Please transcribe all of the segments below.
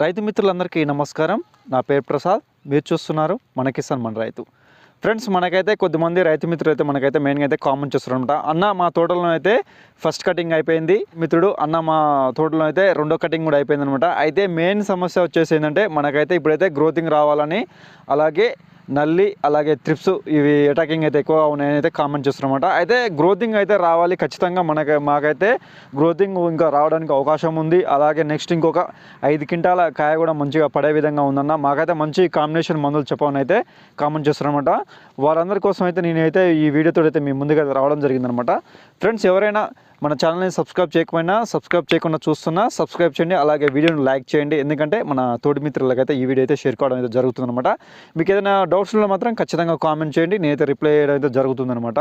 రైతు మిత్రులందరికీ నమస్కారం. నా పేరు ప్రసాద్. మీరు చూస్తున్నారు మన కిసాన్ మన రైతు. ఫ్రెండ్స్ మనకైతే కొద్దిమంది రైతు మిత్రులు అయితే మనకైతే మెయిన్గా అయితే కామెంట్ చేస్తారు అన్న మా తోటలో అయితే ఫస్ట్ కటింగ్ అయిపోయింది. మిత్రుడు అన్న మా తోటలో అయితే రెండో కటింగ్ కూడా అయిపోయింది అనమాట అయితే మెయిన్ సమస్య వచ్చేసి ఏంటంటే మనకైతే ఇప్పుడైతే గ్రోతింగ్ రావాలని అలాగే నల్లి అలాగే త్రిప్స్ ఇవి అటాకింగ్ అయితే ఎక్కువగా ఉన్నాయని అయితే కామెంట్ చేస్తున్నమాట అయితే గ్రోతింగ్ అయితే రావాలి ఖచ్చితంగా మనకి మాకైతే గ్రోతింగ్ ఇంకా రావడానికి అవకాశం ఉంది. అలాగే నెక్స్ట్ ఇంకొక ఐదు క్వింటాల కాయ కూడా మంచిగా పడే విధంగా ఉందన్న. మాకైతే మంచి కాంబినేషన్ మందులు చెప్పమని అయితే కామెంట్ చేస్తున్నారన్నమాట. వారందరి కోసం అయితే నేనైతే ఈ వీడియోతో అయితే మీ ముందుగా రావడం జరిగిందనమాట ఫ్రెండ్స్ ఎవరైనా మన ఛానల్ని సబ్స్క్రైబ్ చేయకపోయినా సబ్స్క్రైబ్ చేయకుండా చూస్తున్నా సబ్స్క్రైబ్ చేయండి అలాగే వీడియోని లైక్ చేయండి. ఎందుకంటే మన తోటి మిత్రులకైతే ఈ వీడియో అయితే షేర్ కావడం అయితే జరుగుతుందన్నమాట. మీకు ఏదైనా డౌట్స్ ఉన్నా మాత్రం ఖచ్చితంగా కామెంట్ చేయండి. నేనైతే రిప్లై చేయడం అయితే జరుగుతుందన్నమాట.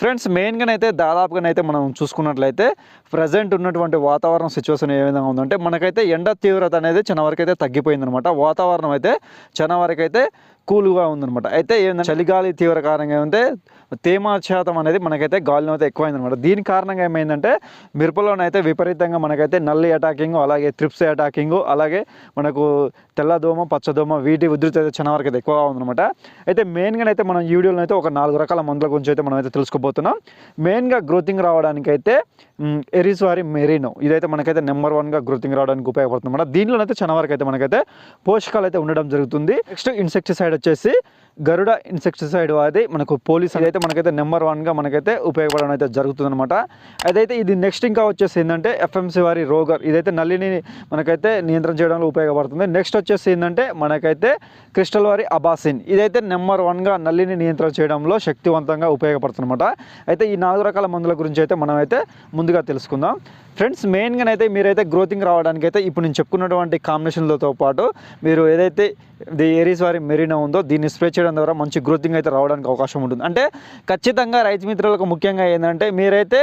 ఫ్రెండ్స్ మెయిన్గానైతే దాదాపుగానైతే మనం చూసుకున్నట్లయితే ప్రజెంట్ ఉన్నటువంటి వాతావరణ సిచ్యువేషన్ ఏ విధంగా ఉందంటే మనకైతే ఎండ తీవ్రత అనేది చాలా వరకు అయితే తగ్గిపోయిందనమాట వాతావరణం అయితే చాలా వరకు అయితే కూల్గా ఉందనమాట అయితే ఏంటంటే చలిగాలి తీవ్ర కారణంగా ఏమంటే తేమ శాతం అనేది మనకైతే గాలిలో అయితే ఎక్కువైందనమాట దీని కారణంగా ఏమైందంటే మిరపలోనైతే విపరీతంగా మనకైతే నల్లి అటాకింగ్ అలాగే త్రిప్స్ అటాకింగ్ అలాగే మనకు తెల్లదోమ పచ్చదోమ వీటి ఉధృతి అయితే చాలా వరకు అయితే ఎక్కువగా ఉందనమాట అయితే మెయిన్గా అయితే మనం ఈ వీడియోలో అయితే ఒక నాలుగు రకాల మందుల గురించి అయితే మనం అయితే తెలుసుకోబోతున్నాం మెయిన్గా గ్రోతింగ్ రావడానికైతే ఎరీస్ ఎరిస్వారి మెరీనో ఇదైతే మనకైతే నెంబర్ వన్గా గ్రోతింగ్ రావడానికి ఉపయోగపడుతుంది అన్నమాట. దీనిలోనైతే చాలా వరకు అయితే మనకైతే పోషకాలు అయితే ఉండడం జరుగుతుంది. నెక్స్ట్ ఇన్సెక్టిసైడ్ వచ్చేసి గరుడ ఇన్సెక్టిసైడ్ అది మనకు పోలీస్ అయితే మనకైతే నెంబర్ వన్గా మనకైతే ఉపయోగపడడం అయితే జరుగుతుంది అనమాట అదైతే ఇది నెక్స్ట్ ఇంకా వచ్చేసి ఏంటంటే ఎఫ్ఎంసి వారి రోగర్ ఇదైతే నల్లిని మనకైతే నియంత్రణ చేయడంలో ఉపయోగపడుతుంది. నెక్స్ట్ వచ్చేసి ఏంటంటే మనకైతే క్రిస్టల్ వారి అబాసిన్ ఇదైతే నెంబర్ వన్గా నల్లిని నియంత్రణ చేయడంలో శక్తివంతంగా ఉపయోగపడుతుంది అనమాట అయితే ఈ నాలుగు రకాల మందుల గురించి అయితే మనం అయితే ముందుగా తెలుసుకుందాం. ఫ్రెండ్స్ మెయిన్గా అయితే మీరైతే గ్రోతింగ్ రావడానికి అయితే ఇప్పుడు నేను చెప్పుకున్నటువంటి కాంబినేషన్లతో పాటు మీరు ఏదైతే ది ఏరీస్ వారి మెరీనా ఉందో దీన్ని స్ప్రే చేయడం ద్వారా మంచి గ్రోతింగ్ అయితే రావడానికి అవకాశం ఉంటుంది. అంటే ఖచ్చితంగా రైతు మిత్రులకు ముఖ్యంగా ఏంటంటే మీరైతే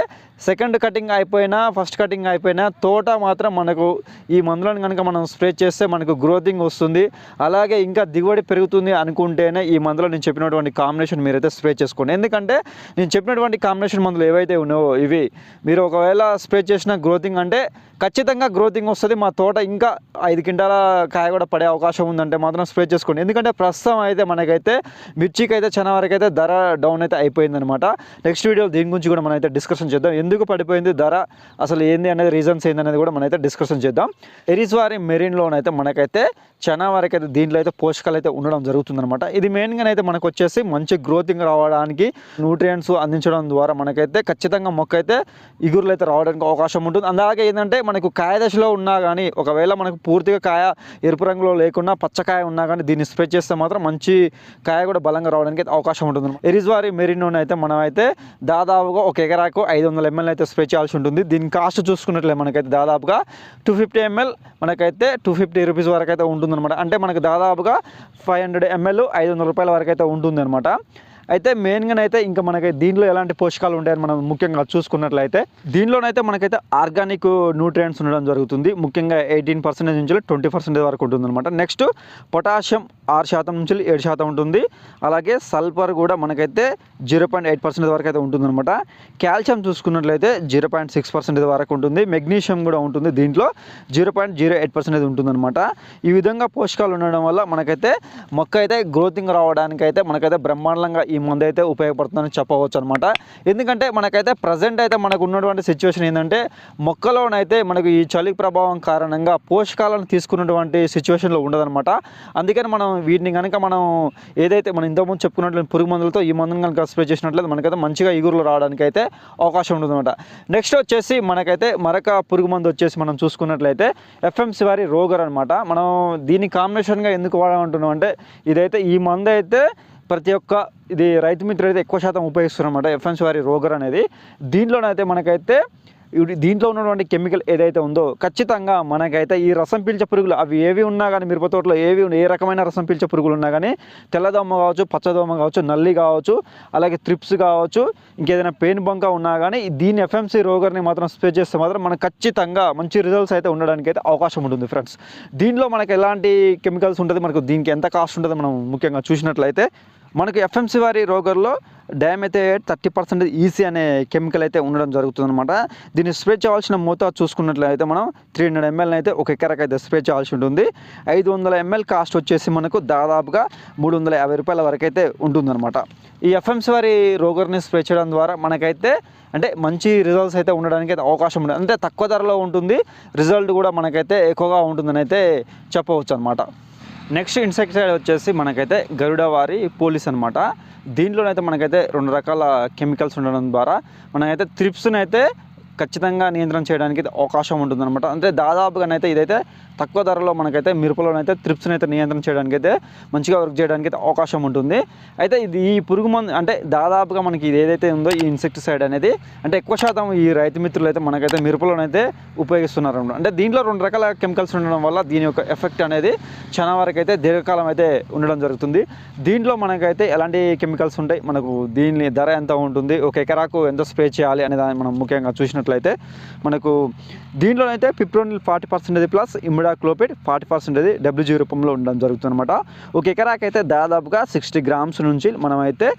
సెకండ్ కటింగ్ అయిపోయినా ఫస్ట్ కటింగ్ అయిపోయినా తోట మాత్రం మనకు ఈ మందులను కనుక మనం స్ప్రే చేస్తే మనకు గ్రోతింగ్ వస్తుంది. అలాగే ఇంకా దిగుబడి పెరుగుతుంది అనుకుంటేనే ఈ మందులో నేను చెప్పినటువంటి కాంబినేషన్ మీరైతే స్ప్రే చేసుకోండి. ఎందుకంటే నేను చెప్పినటువంటి కాంబినేషన్ మందులు ఏవైతే ఉన్నాయో ఇవి మీరు ఒకవేళ స్ప్రే చేసిన గ్రోతింగ్ అంటే ఖచ్చితంగా గ్రోతింగ్ వస్తుంది. మా తోట ఇంకా ఐదు క్వింటాల కాయ కూడా పడే అవకాశం ఉందంటే మాత్రం స్ప్రే చేసుకోండి. ఎందుకంటే ప్రస్తుతం అయితే మనకైతే మిర్చికి అయితే చాలా వరకు అయితే ధర డౌన్ అయితే అయిపోయిందనమాట నెక్స్ట్ వీడియో దీని గురించి కూడా మనం అయితే డిస్కషన్ చేద్దాం. ఎందుకు పడిపోయింది ధర? అసలు ఏంది అనేది రీజన్స్ ఏంది అనేది కూడా మనం డిస్కషన్ చేద్దాం. ఎరిస్వారి మెరీన్లోనైతే మనకైతే చాలా వరకు అయితే దీంట్లో అయితే పోషకాలు అయితే ఉండడం జరుగుతుందనమాట ఇది మెయిన్గా అయితే మనకు వచ్చేసి మంచి గ్రోతింగ్ రావడానికి న్యూట్రియంట్స్ అందించడం ద్వారా మనకైతే ఖచ్చితంగా మొక్క అయితే ఇగురులు అయితే రావడానికి అవకాశం ఉంటుంది. అలాగే ఏంటంటే మనకు కాయ దశలో ఉన్నా కానీ ఒకవేళ మనకు పూర్తిగా కాయ ఎరుపు రంగులో లేకుండా పచ్చకాయ ఉన్నా కానీ దీన్ని స్ప్రే చేస్తే మాత్రం మంచి కాయ కూడా బలంగా రావడానికి అయితే అవకాశం ఉంటుంది ఎరిజ్వారి మెరినోని అయితే మనం అయితే దాదాపుగా ఒక ఎకరాకు ఐదు వందల ఎంఎల్ అయితే స్ప్రే చేయాల్సి ఉంటుంది. దీని కాస్ట్ చూసుకున్నట్లే మనకైతే దాదాపుగా టూ ఫిఫ్టీ ఎంఎల్ మనకైతే టూ ఫిఫ్టీ రూపీస్ వరకు అయితే ఉంటుందన్నమాట. అంటే మనకు దాదాపుగా ఫైవ్ హండ్రెడ్ ఎంఎల్ ఐదు వందల రూపాయల వరకు అయితే ఉంటుందన్నమాట. అయితే మెయిన్గా అయితే ఇంకా మనకి దీనిలో ఎలాంటి పోషకాలు ఉంటాయని మనం ముఖ్యంగా చూసుకున్నట్లయితే దీనిలోనైతే మనకైతే ఆర్గానిక్ న్యూట్రియంట్స్ ఉండడం జరుగుతుంది. ముఖ్యంగా ఎయిటీన్ పర్సెంటేజ్ నుంచి ట్వంటీ పర్సెంటేజ్ వరకు ఉంటుంది అనమాట నెక్స్ట్ పొటాషియం ఆరు శాతం నుంచి ఏడు శాతం ఉంటుంది. అలాగే సల్ఫర్ కూడా మనకైతే జీరో పాయింట్ ఎయిట్ పర్సెంట్ వరకు అయితే ఉంటుందన్నమాట. కాల్షియం చూసుకున్నట్లయితే జీరో పాయింట్ సిక్స్ పర్సెంట్ వరకు ఉంటుంది. మెగ్నీషియం కూడా ఉంటుంది దీంట్లో. Zero point zero eight percentage ఉంటుందన్నమాట. ఈ విధంగా పోషకాలు ఉండడం వల్ల మనకైతే మొక్క అయితే గ్రోతింగ్ రావడానికి అయితే మనకైతే బ్రహ్మాండంగా ఈ మందు అయితే ఉపయోగపడుతుందని చెప్పవచ్చు అనమాట ఎందుకంటే మనకైతే ప్రజెంట్ అయితే మనకు ఉన్నటువంటి సిచ్యువేషన్ ఏంటంటే మొక్కలోనైతే మనకు ఈ చలి ప్రభావం కారణంగా పోషకాలను తీసుకున్నటువంటి సిచ్యువేషన్లో ఉండదన్నమాట. అందుకని మనం వీటిని కనుక మనం ఏదైతే మనం ఇంతకుముందు చెప్పుకున్నట్లు పురుగు మందులతో ఈ మందుని కనుక స్ప్రే చేసినట్లయితే మనకైతే మంచిగా ఈగురులు రావడానికి అయితే అవకాశం ఉంటుందన్నమాట. నెక్స్ట్ వచ్చేసి మనకైతే మరొక పురుగు మందు వచ్చేసి మనం చూసుకున్నట్లయితే ఎఫ్ఎంసి వారి రోగర్ అనమాట మనం దీని కాంబినేషన్గా ఎందుకు వాడమంటున్నాం అంటే ఇదైతే ఈ మందు అయితే ప్రతి ఒక్క ఇది రైతు మిత్రులు అయితే ఎక్కువ శాతం ఉపయోగిస్తున్నారు అనమాట వారి రోగర్ అనేది. దీంట్లోనైతే మనకైతే దీంట్లో ఉన్నటువంటి కెమికల్ ఏదైతే ఉందో ఖచ్చితంగా మనకైతే ఈ రసం పీల్చే పురుగులు అవి ఏవి ఉన్నా కానీ మిరప తోటలో ఏవి ఏ రకమైన రసం పీల్చే పురుగులు ఉన్నా కానీ తెల్లదోమ కావచ్చు పచ్చదోమ కావచ్చు నల్లి కావచ్చు అలాగే త్రిప్స్ కావచ్చు ఇంకేదైనా పెయిన్ బంక ఉన్నా కానీ దీని ఎఫ్ఎంసీ రోగర్ని మాత్రం స్ప్రే చేస్తే మాత్రం మనకు ఖచ్చితంగా మంచి రిజల్ట్స్ అయితే ఉండడానికి అయితే అవకాశం ఉంటుంది ఫ్రెండ్స్ దీనిలో మనకి ఎలాంటి కెమికల్స్ ఉంటుంది? మనకు దీనికి ఎంత కాస్ట్ ఉంటుందో? మనం ముఖ్యంగా చూసినట్లయితే మనకు ఎఫ్ఎంసీ వారి రోగర్లో డ్యామ్ అయితే థర్టీ పర్సెంట్ ఈసీ అనే కెమికల్ అయితే ఉండడం జరుగుతుంది అనమాట దీన్ని స్ప్రే చేయాల్సిన మోతాదు చూసుకున్నట్లయితే మనం త్రీ హండ్రెడ్ ఎంఎల్ అయితే ఒక ఎకరకు అయితే స్ప్రే చేయాల్సి ఉంటుంది. ఐదు వందల ఎంఎల్ కాస్ట్ వచ్చేసి మనకు దాదాపుగా మూడు వందల యాభై రూపాయల వరకు అయితే ఉంటుందన్నమాట. ఈ ఎఫ్ఎంసి వారి రోగర్ని స్ప్రే చేయడం ద్వారా మనకైతే అంటే మంచి రిజల్ట్స్ అయితే ఉండడానికి అయితే అవకాశం ఉంటుంది అంటే తక్కువ ధరలో ఉంటుంది. రిజల్ట్ కూడా మనకైతే ఎక్కువగా ఉంటుందని అయితే చెప్పవచ్చు అనమాట నెక్స్ట్ ఇన్సెక్టిసైడ్ వచ్చేసి మనకైతే గరుడవారి పోలీస్ అనమాట దీంట్లోనైతే మనకైతే రెండు రకాల కెమికల్స్ ఉండడం ద్వారా మనకైతే త్రిప్స్ని అయితే ఖచ్చితంగా నియంత్రణ చేయడానికి అయితే అవకాశం ఉంటుందన్నమాట. అంటే దాదాపుగానైతే ఇదైతే తక్కువ ధరలో మనకైతే మిరపలోనైతే త్రిప్స్ని అయితే నియంత్రణ చేయడానికి అయితే మంచిగా వర్క్ చేయడానికి అయితే అవకాశం ఉంటుంది. అయితే ఇది ఈ పురుగు మందు అంటే దాదాపుగా మనకి ఇది ఏదైతే ఉందో ఈ ఇన్సెక్టిసైడ్ అనేది అంటే ఎక్కువ శాతం ఈ రైతు మిత్రులు అయితే మనకైతే మిరపలోనైతే ఉపయోగిస్తున్నారు అనమాట అంటే దీంట్లో రెండు రకాల కెమికల్స్ ఉండడం వల్ల దీని యొక్క ఎఫెక్ట్ అనేది చాలా వరకు అయితే దీర్ఘకాలం అయితే ఉండడం జరుగుతుంది. దీంట్లో మనకైతే ఎలాంటి కెమికల్స్ ఉంటాయి? మనకు దీని ధర ఎంత ఉంటుంది? ఒక ఎకరాకు ఎంత స్ప్రే చేయాలి? అనే దాన్ని మనం ముఖ్యంగా చూసినట్టు చూసుకున్నట్లయితే మనకు దీంట్లోనైతే fipronil forty percentage plus imidacloprid forty percentage WG రూపంలో ఉండడం జరుగుతుంది అనమాట ఒక ఎకరాకైతే దాదాపుగా సిక్స్టీ గ్రామ్స్ నుంచి మనమైతే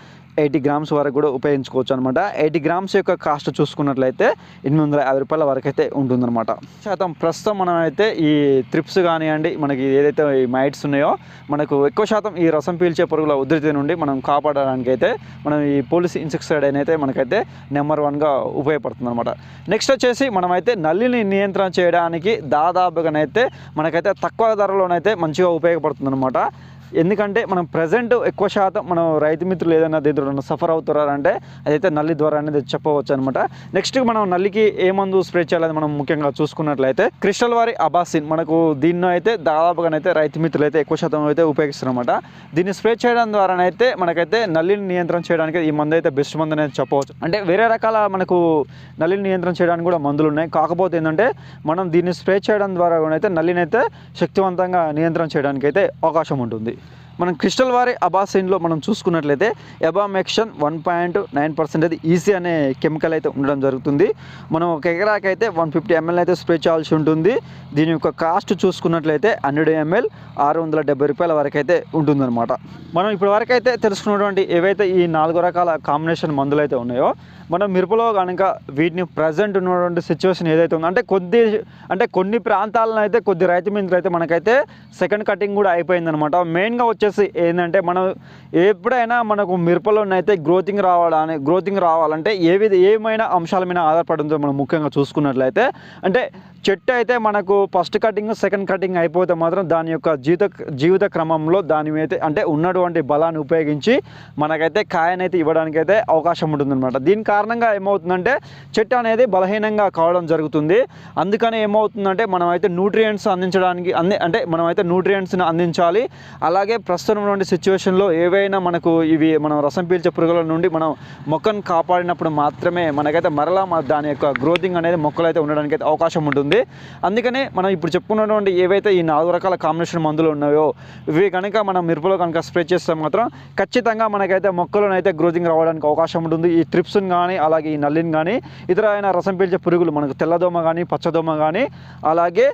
ఎయిటీ గ్రామ్స్ వరకు కూడా ఉపయోగించుకోవచ్చు అనమాట ఎయిటీ గ్రామ్స్ యొక్క కాస్ట్ చూసుకున్నట్లయితే ఎనిమిది వందల యాభై రూపాయల వరకు అయితే ఉంటుందన్నమాట. శాతం ప్రస్తుతం మనం అయితే ఈ త్రిప్స్ కానివ్వండి మనకి ఏదైతే ఈ మైట్స్ ఉన్నాయో మనకు ఎక్కువ శాతం ఈ రసం పీల్చే పురుగుల ఉధృతి నుండి మనం కాపాడడానికి అయితే మనం ఈ పోలీస్ ఇన్సెక్టిసైడ్ అయితే మనకైతే నెంబర్ వన్గా ఉపయోగపడుతుంది అనమాట నెక్స్ట్ వచ్చేసి మనమైతే నల్లిని నియంత్రణ చేయడానికి దాదాపుగానైతే మనకైతే తక్కువ ధరలోనైతే మంచిగా ఉపయోగపడుతుంది అనమాట ఎందుకంటే మనం ప్రజెంట్ ఎక్కువ శాతం మనం రైతు మిత్రులు ఏదైనా దీంట్లో సఫర్ అవుతున్నారంటే అదైతే నల్లి ద్వారా అనేది చెప్పవచ్చు అనమాట నెక్స్ట్ మనం నల్లికి ఏ మందు స్ప్రే చేయాలని మనం ముఖ్యంగా చూసుకున్నట్లయితే క్రిస్టల్ వారి అబాసిన్ మనకు దీన్ని అయితే దాదాపుగానైతే రైతు మిత్రులు అయితే ఎక్కువ శాతం అయితే ఉపయోగిస్తున్నారన్నమాట. దీన్ని స్ప్రే చేయడం ద్వారానైతే మనకైతే నల్లిని నియంత్రణ చేయడానికి ఈ మందు అయితే బెస్ట్ మందు అనేది చెప్పవచ్చు. అంటే వేరే రకాల మనకు నల్లిని నియంత్రణ చేయడానికి కూడా మందులు ఉన్నాయి. కాకపోతే ఏంటంటే మనం దీన్ని స్ప్రే చేయడం ద్వారా కూడా అయితే నల్లిని అయితే శక్తివంతంగా నియంత్రణ చేయడానికి అయితే అవకాశం ఉంటుంది. మనం క్రిస్టల్ వారి అబాసైన్లో మనం చూసుకున్నట్లయితే abamectin one point nine percent అది ఈసీ అనే కెమికల్ అయితే ఉండడం జరుగుతుంది. మనం ఒక ఎకరాకి అయితే వన్ ఫిఫ్టీ ఎంఎల్ అయితే స్ప్రే చేయాల్సి ఉంటుంది. దీని యొక్క కాస్ట్ చూసుకున్నట్లయితే హండ్రెడ్ ఎంఎల్ ఆరు వందల డెబ్బై రూపాయల వరకు అయితే ఉంటుందన్నమాట. మనం ఇప్పటి వరకు అయితే తెలుసుకున్నటువంటి ఏవైతే ఈ నాలుగు రకాల కాంబినేషన్ మందులు అయితే ఉన్నాయో మనం మిరపలో కనుక వీటిని ప్రజెంట్ ఉన్నటువంటి సిచ్యువేషన్ ఏదైతే ఉందో అంటే కొద్ది అంటే కొన్ని ప్రాంతాలను అయితే కొద్ది రైతు మిత్రులు అయితే మనకైతే సెకండ్ కటింగ్ కూడా అయిపోయిందనమాట మెయిన్గా వచ్చేసి ఏంటంటే మనం ఎప్పుడైనా మనకు మిరపలోనైతే గ్రోతింగ్ రావాలని గ్రోతింగ్ రావాలంటే ఏ విధ ఏమైనా అంశాల మీద ఆధారపడి మనం ముఖ్యంగా చూసుకున్నట్లయితే అంటే చెట్టు అయితే మనకు ఫస్ట్ కటింగ్ సెకండ్ కటింగ్ అయిపోతే మాత్రం దాని యొక్క జీవిత జీవిత క్రమంలో దాని మీద అంటే ఉన్నటువంటి బలాన్ని ఉపయోగించి మనకైతే కాయనైతే ఇవ్వడానికి అయితే అవకాశం ఉంటుందన్నమాట. దీని కారణంగా ఏమవుతుందంటే చెట్టు అనేది బలహీనంగా కావడం జరుగుతుంది. అందుకని ఏమవుతుందంటే మనం అయితే న్యూట్రియంట్స్ అందించడానికి అంది అంటే మనం అయితే న్యూట్రియంట్స్ని అందించాలి. అలాగే ప్రస్తుతం ఉన్నటువంటి సిచ్యువేషన్లో ఏవైనా మనకు ఇవి మనం రసం పీల్చే పురుగుల నుండి మనం మొక్కను కాపాడినప్పుడు మాత్రమే మనకైతే మరలా దాని యొక్క గ్రోతింగ్ అనేది మొక్కలు అయితే ఉండడానికి అయితే అవకాశం ఉంటుంది. అందుకనే మనం ఇప్పుడు చెప్పుకున్నటువంటి ఏవైతే ఈ నాలుగు రకాల కాంబినేషన్ మందులు ఉన్నాయో ఇవి కనుక మనం మిరపలో కనుక స్ప్రే చేస్తే మాత్రం ఖచ్చితంగా మనకైతే మొక్కలోనైతే గ్రోతింగ్ రావడానికి అవకాశం ఉంటుంది. ఈ ట్రిప్స్ని కానీ అలాగే ఈ నల్లిని కానీ ఇతర అయిన రసం పీల్చే పురుగులు మనకు తెల్లదోమ కానీ పచ్చదోమ కానీ అలాగే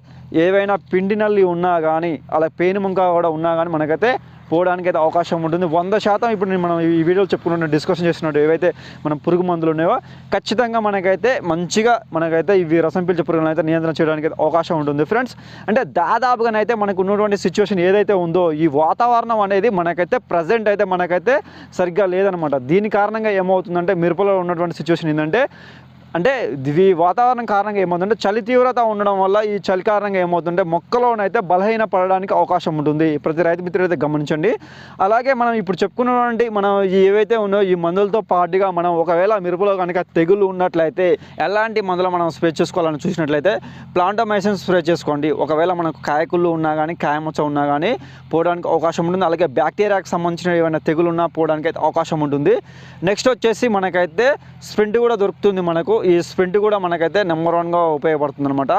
ఏవైనా పిండి నల్లి ఉన్నా కానీ అలా పేనుముంక కూడా ఉన్నా కానీ మనకైతే పోవడానికి అయితే అవకాశం ఉంటుంది. వంద శాతం ఇప్పుడు నేను మనం ఈ వీడియోలో చెప్పుకున్న డిస్కషన్ చేస్తున్నట్టు ఏవైతే మనం పురుగు మందులు ఉన్నాయో ఖచ్చితంగా మనకైతే మంచిగా మనకైతే ఇవి రసం పీల్చే పురుగులను అయితే నియంత్రణ చేయడానికి అయితే అవకాశం ఉంటుంది. ఫ్రెండ్స్ అంటే దాదాపుగానైతే మనకు ఉన్నటువంటి సిచ్యువేషన్ ఏదైతే ఉందో ఈ వాతావరణం అనేది మనకైతే ప్రజెంట్ అయితే మనకైతే సరిగ్గా లేదనమాట దీని కారణంగా ఏమవుతుందంటే మిరపలో ఉన్నటువంటి సిచ్యువేషన్ ఏంటంటే అంటే ఇది వాతావరణం కారణంగా ఏమవుతుందంటే చలి తీవ్రత ఉండడం వల్ల ఈ చలి కారణంగా ఏమవుతుందంటే మొక్కలోనైతే బలహీన పడడానికి అవకాశం ఉంటుంది. ప్రతి రైతు మిత్రులు అయితే గమనించండి. అలాగే మనం ఇప్పుడు చెప్పుకున్నటువంటి మనం ఏవైతే ఉన్నాయో ఈ మందులతో పాటుగా మనం ఒకవేళ మిరపలో కనుక తెగులు ఉన్నట్లయితే ఎలాంటి మందులు మనం స్ప్రే చేసుకోవాలని చూసినట్లయితే ప్లాంటోమైసిన్ స్ప్రే చేసుకోండి. ఒకవేళ మనకు కాయకుళ్ళు ఉన్నా కానీ కాయమచ్చ ఉన్నా కానీ పోవడానికి అవకాశం ఉంటుంది. అలాగే బ్యాక్టీరియాకి సంబంధించిన ఏమైనా తెగులు ఉన్నా పోవడానికి అయితే అవకాశం ఉంటుంది. నెక్స్ట్ వచ్చేసి మనకైతే స్ప్రింట్ కూడా దొరుకుతుంది మనకు. ఈ స్ప్రింట్ కూడా మనకైతే నెంబర్ వన్గా ఉపయోగపడుతుంది అనమాట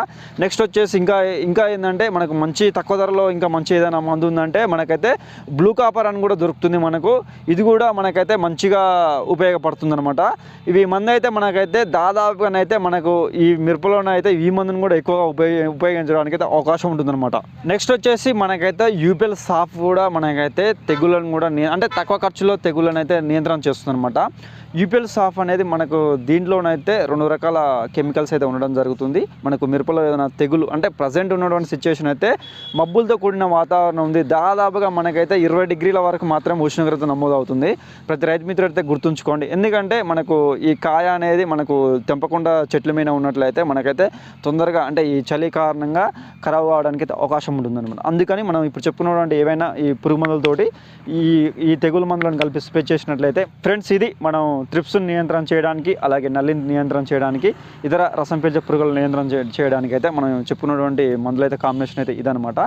నెక్స్ట్ వచ్చేసి ఇంకా ఇంకా ఏంటంటే మనకు మంచి తక్కువ ధరలో ఇంకా మంచి ఏదైనా మందు ఉందంటే మనకైతే బ్లూ కాపర్ అని కూడా దొరుకుతుంది మనకు. ఇది కూడా మనకైతే మంచిగా ఉపయోగపడుతుంది అనమాట ఇవి మందు అయితే మనకైతే దాదాపుగానైతే మనకు ఈ మిరపలోనైతే ఈ మందును కూడా ఎక్కువగా ఉపయోగ ఉపయోగించడానికి అయితే అవకాశం ఉంటుందన్నమాట. నెక్స్ట్ వచ్చేసి మనకైతే యూపీఎల్ సాఫ్ కూడా మనకైతే తెగులను కూడా అంటే తక్కువ ఖర్చులో తెగులను అయితే నియంత్రణ చేస్తుంది అనమాట యూపీఎల్ సాఫ్ అనేది మనకు దీంట్లోనైతే రెండు రకాల కెమికల్స్ అయితే ఉండడం జరుగుతుంది. మనకు మిరపలో ఏదైనా తెగులు అంటే ప్రజెంట్ ఉన్నటువంటి సిచ్యువేషన్ అయితే మబ్బులతో కూడిన వాతావరణం ఉంది. దాదాపుగా మనకైతే ఇరవై డిగ్రీల వరకు మాత్రం ఉష్ణోగ్రత నమోదు అవుతుంది ప్రతి రైతు మిత్రుడు అయితే గుర్తుంచుకోండి. ఎందుకంటే మనకు ఈ కాయ అనేది మనకు తెంపకుండా చెట్ల మీద ఉన్నట్లయితే మనకైతే తొందరగా అంటే ఈ చలి కారణంగా ఖరాబ్ అవడానికి అయితే అవకాశం ఉంటుందన్నమాట. అందుకని మనం ఇప్పుడు చెప్పుకున్నటువంటి ఏవైనా ఈ పురుగు మందులతోటి ఈ ఈ తెగులు మందులను కలిపి స్ప్రే చేసినట్లయితే ఫ్రెండ్స్ ఇది మనం త్రిప్స్ నియంత్రణ చేయడానికి అలాగే నల్లిని నియంత్రణ చేయడానికి ఇతర రసం పీల్చే పురుగులను నియంత్రణ చేయడానికి అయితే మనం చెప్పుకున్నటువంటి మందులైతే కాంబినేషన్ అయితే ఇదనమాట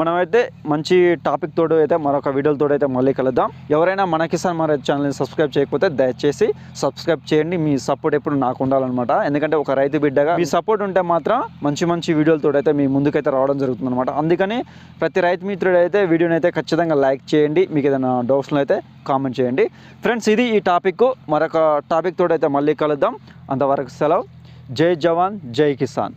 మనమైతే మంచి టాపిక్ తోడు అయితే మరొక వీడియోలతో అయితే మళ్ళీ కలుద్దాం. ఎవరైనా మన కిసాన్ మన ఛానల్ని సబ్స్క్రైబ్ చేయకపోతే దయచేసి సబ్స్క్రైబ్ చేయండి. మీ సపోర్ట్ ఎప్పుడు నాకు ఉండాలన్నమాట. ఎందుకంటే ఒక రైతు బిడ్డగా మీ సపోర్ట్ ఉంటే మాత్రం మంచి మంచి వీడియోలతో అయితే మీ ముందుకైతే రావడం జరుగుతుంది అనమాట అందుకని ప్రతి రైతు మిత్రుడు అయితే వీడియోని అయితే ఖచ్చితంగా లైక్ చేయండి. మీకు ఏదైనా డౌట్స్లో అయితే కామెంట్ చేయండి. ఫ్రెండ్స్ ఇది ఈ టాపిక్. మరొక టాపిక్ తోడైతే మళ్ళీ కలుద్దాం. అంతవరకు సెలవు. జై జవాన్ జై కిసాన్.